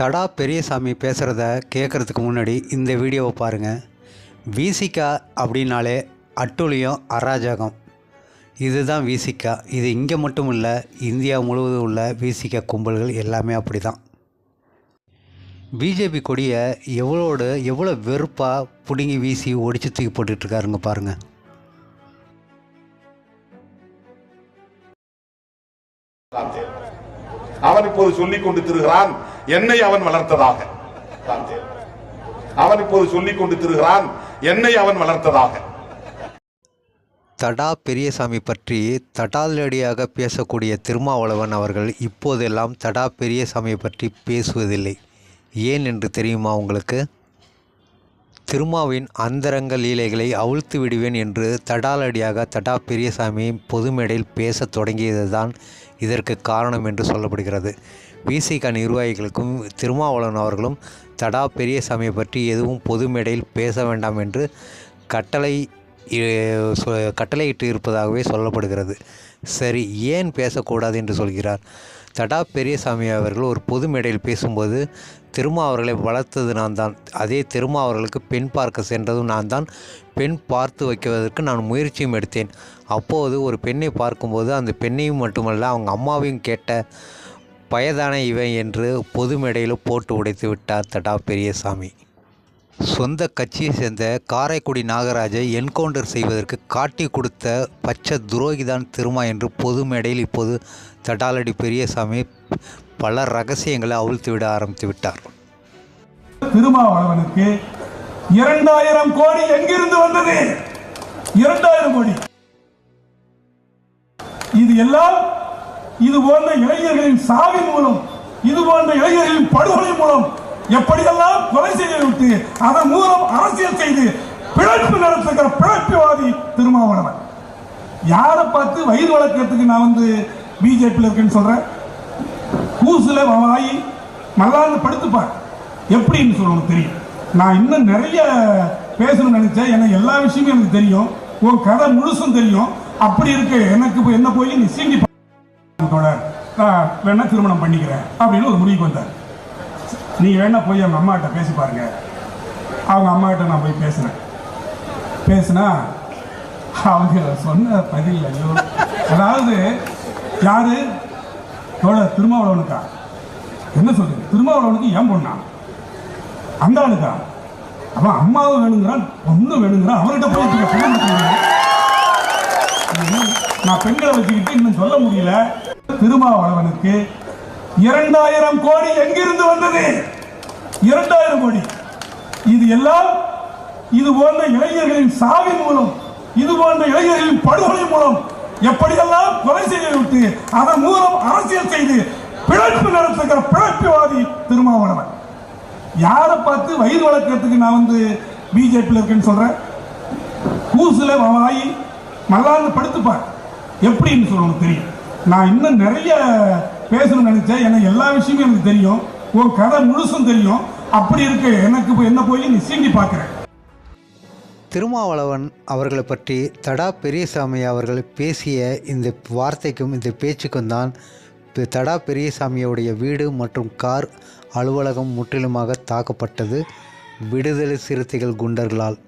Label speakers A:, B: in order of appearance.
A: தடா பெரியசாமி பேசுகிறத கேட்குறதுக்கு முன்னாடி இந்த வீடியோவை பாருங்கள் விசிகா அப்படின்னாலே அட்டூழியம் அராஜகம். இதுதான் விசிகா இது இங்கே மட்டும் இல்லை இந்தியா முழுவதும் உள்ள விசிகா கும்பல்கள் எல்லாமே அப்படி தான் பிஜேபி கொடியை எவ்வளோடு எவ்வளோ வெறுப்பாக பிடுங்கி வீசி ஒடிச்சு தூக்கி போட்டுட்ருக்காருங்க பாருங்கள்
B: இப்போது சொல்லிக் கொண்டு திருகிறான் என்னை அவன் வளர்த்ததாக. அவன் இப்போது சொல்லிக் கொண்டு திருகிறான் என்னை அவன் வளர்த்ததாக.
A: தடா பெரியசாமி பற்றி தடாலடியாக பேசக்கூடிய திருமாவளவன் அவர்கள் இப்போதெல்லாம் தடா பெரியசாமி பற்றி பேசுவதில்லை. ஏன் என்று தெரியுமா உங்களுக்கு? திருமாவின் அந்தரங்க லீலைகளை அவிழ்த்து விடுவேன் என்று தடாலடியாக தடா பெரியசாமி பொது மேடையில் பேசத் தொடங்கியதுதான் இதற்கு காரணம் என்று சொல்லப்படுகிறது. விசிக நிர்வாகிகளுக்கும் திருமாவளவன் அவர்களும் தடா பெரியசாமியை பற்றி எதுவும் பொது மேடையில் பேச வேண்டாம் என்று கட்டளை கட்டளையிட்டு இருப்பதாகவே சொல்லப்படுகிறது. சரி ஏன் பேசக்கூடாது என்று சொல்கிறார்? தடா பெரியசாமி அவர்கள் ஒரு பொது மேடையில் பேசும்போது திருமா அவர்களை வளர்த்தது நான் தான். அதே திருமா அவர்களுக்கு பெண் பார்க்க சென்றதும் நான் தான். பெண் பார்த்து வைக்குவதற்கு நான் முயற்சியும் எடுத்தேன். அப்போது ஒரு பெண்ணை பார்க்கும்போது அந்த பெண்ணையும் மட்டுமல்ல அவங்க அம்மாவையும் கேட்ட பயதான இவன் என்று பொது மேடையில் போட்டு உடைத்து விட்டார் தடா பெரியசாமி சொந்த கட்சியை சேர்ந்த காரைக்குடி நாகராஜை என்கவுண்டர் செய்வதற்கு காட்டி கொடுத்த பச்சை துரோகிதான் திருமா என்று பொது மேடையில் இப்போது தடாலடி பெரியசாமி பல ரகசியங்களை அவிழ்த்து விட ஆரம்பித்து விட்டார்.
C: திருமாவளவனுக்கு இரண்டாயிரம் கோடி எங்கிருந்து வந்தது? இரண்டாயிரம் கோடி. இது எல்லாம் இது போன்ற இளைஞர்களின் சாவின் மூலம் இது போன்ற இளைஞர்களின் படுகொலை மூலம் எப்படியெல்லாம் கொலை செய்து விட்டு அதன் மூலம் அரசியல் செய்து பிழைப்பு நடத்துகிற பிழைப்புவாதி திருமாவளவன். யாரை பார்த்து வயிறு வளர்க்கறதுக்கு நான் வந்து பிஜேபியில் இருக்கேன்னு சொல்றேன்? கூசுல வாயி மல்லாந்து படுத்துப்பார். எப்படின்னு சொல்லணும் தெரியும். நான் இன்னும் நிறைய பேசணும்னு நினைச்சேன். ஏன்னா எல்லா விஷயமும் எனக்கு தெரியும். உன் கதை முழுசும் தெரியும். அப்படி இருக்கு. எனக்கு இப்ப என்ன போய் நீ சீண்டி பா- நான் வேணா திருமணம் பண்ணிக்கிறேன் அப்படின்னு ஒரு முடிவுக்கு வந்தார். நீ வேணா போய் அவங்க அம்மாகிட்ட பேசி பாருங்க. அவங்க அம்மாகிட்ட நான் போய் பேசினேன் பேசினா அவங்க சொன்ன பதில் ஐயோ. அதாவது யாரு? தோழர் திருமாவளவனுக்கா? என்ன சொல்றீங்க திருமாவளவனுக்கு ஏன் பொண்ணா? அந்த ஆளுக்கா? அவன் அம்மாவும் வேணுங்கிறான் பொண்ணும் வேணுங்கிறான். அவர்கிட்ட போய் நான் பெண்களை வச்சுக்கிட்டு இன்னும் சொல்ல முடியல. திருமாவளவனுக்கு இரண்டாயிரம் கோடி எங்கிருந்து வந்தது? இரண்டாயிரம் கோடி. இது எல்லாம் இது போன்ற இளைஞர்களின் சாவின் மூலம் இது போன்ற இளைஞர்களின் படுகொலை மூலம் எப்படியெல்லாம் கொலை செய்து விட்டு அதன் மூலம் அரசியல் செய்து பிழைப்பு நடத்துகிற பிழைப்புவாதி திருமாவளவன். யாரை பார்த்து வயிறு வளர்க்கறதுக்கு நான் வந்து பிஜேபியில் இருக்கேன்னு சொல்றேன்? கூசுல வாயி மல்லாந்து படுத்துப்பார் எப்படின்னு சொல்லணும் தெரியும். நான் இன்னும் நிறைய பேசணும்னு நினைச்சேன் எனக்கு எல்லா விஷயமும் எனக்கு தெரியும். உன் கதை முழுசும் தெரியும். அப்படி இருக்கு. எனக்கு என்ன போய் நீ சீண்டி பார்க்கிறேன்
A: திருமாவளவன் அவர்களை பற்றி தடா பெரியசாமி அவர்கள் பேசிய இந்த வார்த்தைக்கும் இந்த பேச்சுக்கும் தான் தடா பெரியசாமியுடைய வீடு மற்றும் கார் அலுவலகம் முற்றிலுமாக தாக்கப்பட்டது. விடுதலை சிறுத்தைகள் குண்டர்களால்.